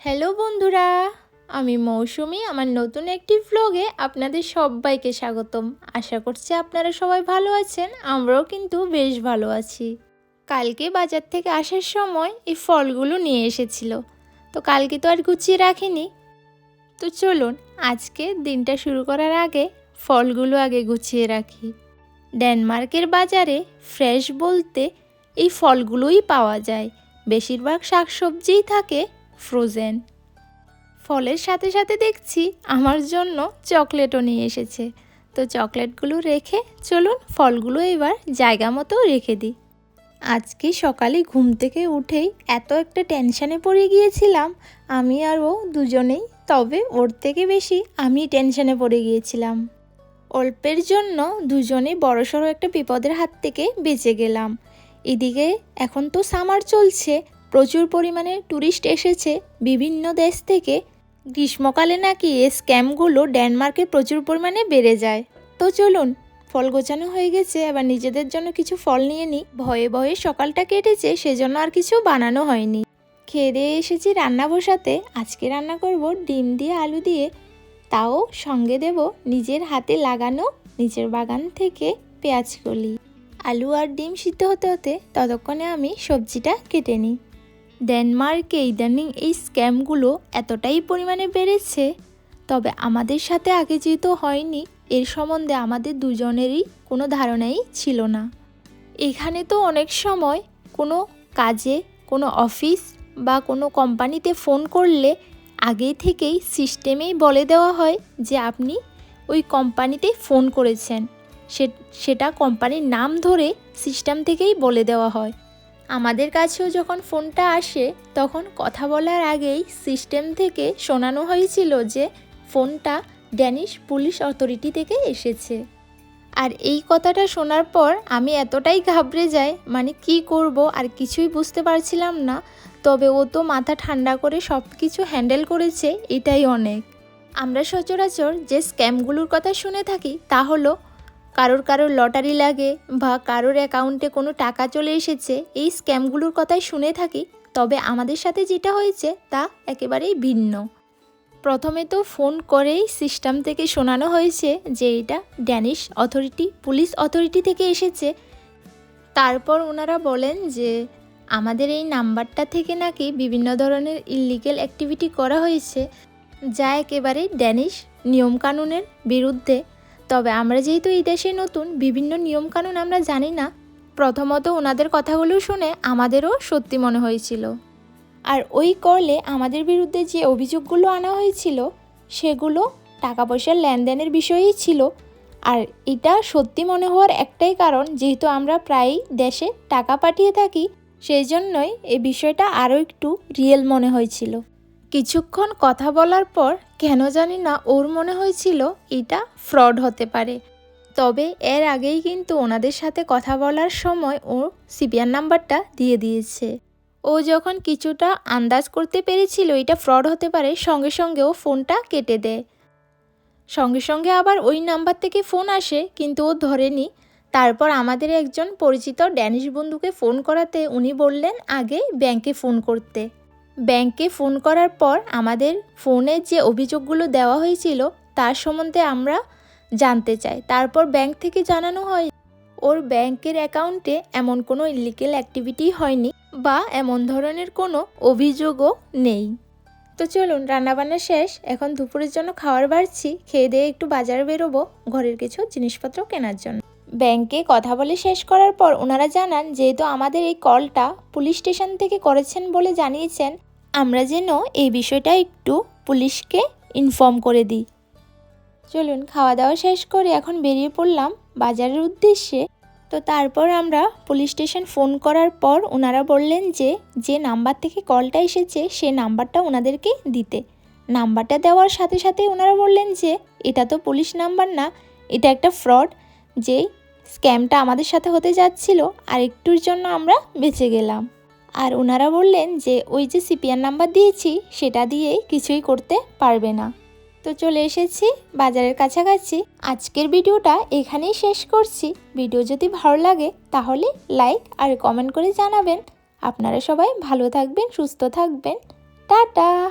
Hello বন্ধুরা, আমি মৌসুমি, আমার নতুন একটি ভ্লগে আপনাদের সবাইকে স্বাগতম। আশা করছি আপনারা সবাই ভালো আছেন, আমরাও কিন্তু বেশ ভালো আছি। কালকে বাজার থেকে আসার সময় এই ফলগুলো নিয়ে এসেছিল। তো কালকে তো আর গুছিয়ে রাখিনি। তো চলুন, আজকে দিনটা শুরু করার আগে ফলগুলো আগে গুছিয়ে রাখি। ডেনমার্কের বাজারে ফ্রেশ বলতে এই ফলগুলোই পাওয়া যায়। বেশিরভাগ শাকসবজিই থাকে ফ্রোজেন। ফলের সাথে সাথে দেখছি আমার জন্য চকলেটও নিয়ে এসেছে। তো চকলেটগুলো রেখে চলুন ফলগুলো এবার জায়গা মতো রেখে দিই। আজকে সকালে ঘুম থেকে উঠেই এত একটা টেনশানে পড়ে গিয়েছিলাম, আমি আর ও দুজনেই। তবে ওর থেকে বেশি আমি টেনশানে পড়ে গিয়েছিলাম। অল্পের জন্য দুজনেই বড়সড় একটা বিপদের হাত থেকে বেঁচে গেলাম। এদিকে এখন তো সামার চলছে প্রচুর পরিমাণে ট্যুরিস্ট এসেছে বিভিন্ন দেশ থেকে। গ্রীষ্মকালে নাকি এই স্ক্যামগুলো ডেনমার্কে প্রচুর পরিমাণে বেড়ে যায়। তো চলুন, ফল গোছানো হয়ে গেছে আবার নিজেদের জন্য কিছু ফল নিয়ে নিই। ভয়ে ভয়ে সকালটা কেটেছে, সেজন্য আর কিছু বানানো হয়নি। খেয়ে দিয়ে এসেছি রান্না বসাতে। আজকে রান্না করব ডিম দিয়ে আলু দিয়ে। তাও সঙ্গে দেব নিজের হাতে লাগানো নিজের বাগান থেকে পেঁয়াজ কলি। আলু আর ডিম সিদ্ধ হতে হতে ততক্ষণে আমি সবজিটা কেটে নিই। ডেনমার্কে ইদানিং এই স্ক্যামগুলো এতটাই পরিমাণে বেড়েছে। তবে আমাদের সাথে আগে যেহেতু হয়নি, এর সম্বন্ধে আমাদের দুজনেরই কোনো ধারণাই ছিল না। এখানে তো অনেক সময় কোনো কাজে, কোনো অফিস বা কোনো কোম্পানিতে ফোন করলে আগেই থেকেই সিস্টেমেই বলে দেওয়া হয় যে আপনি ওই কোম্পানিতে ফোন করেছেন। সেটা কোম্পানির নাম ধরে সিস্টেম থেকেই বলে দেওয়া হয়। আমাদের কাছেও যখন ফোনটা আসে, তখন কথা বলার আগেই সিস্টেম থেকে শোনানো হয়েছিল যে ফোনটা ড্যানিশ পুলিশ অথরিটি থেকে এসেছে। আর এই কথাটা শোনার পর আমি এতটাই ঘাবড়ে যাই মানে কি করব আর কিছুই বুঝতে পারছিলাম না, তবে ও তো মাথা ঠান্ডা করে সব কিছু হ্যান্ডেল করেছে, এটাই অনেক। আমরা সচরাচর যে স্ক্যামগুলোর কথা শুনে থাকি, তা হলো কারোর কারোর লটারি লাগে বা কারোর অ্যাকাউন্টে কোনো টাকা চলে এসেছে, এই স্ক্যামগুলোর কথাই শুনে থাকি। তবে আমাদের সাথে যেটা হয়েছে তা একেবারেই ভিন্ন। প্রথমে তো ফোন করেই সিস্টেম থেকে শোনানো হয়েছে যে এটা ড্যানিশ অথরিটি, পুলিশ অথরিটি থেকে এসেছে। তারপর ওনারা বলেন যে আমাদের এই নাম্বারটা থেকে নাকি বিভিন্ন ধরনের ইলিগেল অ্যাক্টিভিটি করা হয়েছে, যা একেবারে ড্যানিশ নিয়মকানুনের বিরুদ্ধে তবে আমরা যেহেতু এই দেশে নতুন, বিভিন্ন নিয়মকানুন আমরা জানি না, প্রথমত ওনাদের কথাগুলো শুনে আমাদেরও সত্যি মনে হয়েছিল। আর ওই কলে আমাদের বিরুদ্ধে যে অভিযোগগুলো আনা হয়েছিল, সেগুলো টাকা পয়সার লেনদেনের বিষয়েই ছিল। আর এটা সত্যি মনে হওয়ার একটাই কারণ, যেহেতু আমরা প্রায়ই দেশে টাকা পাঠিয়ে থাকি, সেই জন্যই এই বিষয়টা আরও একটু রিয়েল মনে হয়েছিল। কিছুক্ষণ কথা বলার পর কেন জানি না ওর মনে হয়েছিল এটা ফ্রড হতে পারে। তবে এর আগেই কিন্তু ওনাদের সাথে কথা বলার সময় ও সিপিআর নাম্বারটা দিয়ে দিয়েছে। ও যখন কিছুটা আন্দাজ করতে পেরেছিল এটা ফ্রড হতে পারে, সঙ্গে সঙ্গে ও ফোনটা কেটে দেয়। সঙ্গে সঙ্গে আবার ওই নাম্বার থেকে ফোন আসে, কিন্তু ও ধরেনি। তারপর আমাদের একজন পরিচিত ড্যানিশ বন্ধুকে ফোন করাতে উনি বললেন আগে ব্যাংকে ফোন করতে। ব্যাংকে ফোন করার পর আমাদের ফোনে যে অভিযোগগুলো দেওয়া হয়েছিল তার সম্বন্ধে আমরা জানতে চাই। তারপর ব্যাংক থেকে জানানো হয়, ওর ব্যাংকের অ্যাকাউন্টে এমন কোনো ইলিগেল অ্যাক্টিভিটি হয়নি বা এমন ধরনের কোনো অভিযোগও নেই। তো চলুন, রান্নাবান্না শেষ। এখন দুপুরের জন্য খাবার বাড়ছি। খেয়ে দিয়ে একটু বাজারে বেরোবো, ঘরের কিছু জিনিসপত্র কেনার জন্য। ব্যাংকে কথা বলে শেষ করার পর ওনারা জানান, যেহেতু আমাদের এই কলটা পুলিশ স্টেশন থেকে করেছেন বলে জানিয়েছেন আমরা যেন এই বিষয়টা একটু পুলিশকে ইনফর্ম করে দিই। চলুন খাওয়া দাওয়া শেষ করে এখন বেরিয়ে পড়লাম বাজারের উদ্দেশ্যে। তো তারপর আমরা পুলিশ স্টেশন ফোন করার পর ওনারা বললেন যে যে নাম্বার থেকে কলটা এসেছে, সে নাম্বারটা ওনাদেরকে দিতে। নাম্বারটা দেওয়ার সাথে সাথে ওনারা বললেন যে, এটা তো পুলিশ নাম্বার না, এটা একটা ফ্রড যে স্ক্যামটা আমাদের সাথে হতে যাচ্ছিল আর একটুর জন্য আমরা বেঁচে গেলাম। আর ওনারা বললেন যে ওই যে সিপিআর নাম্বার দিয়েছি, সেটা দিয়ে কিছুই করতে পারবে না। তো চলে এসেছি বাজারের কাছাকাছি। আজকের ভিডিওটা এখানেই শেষ করছি। ভিডিও যদি ভালো লাগে, তাহলে লাইক আর কমেন্ট করে জানাবেন। আপনারা সবাই ভালো থাকবেন, সুস্থ থাকবেন। টাটা!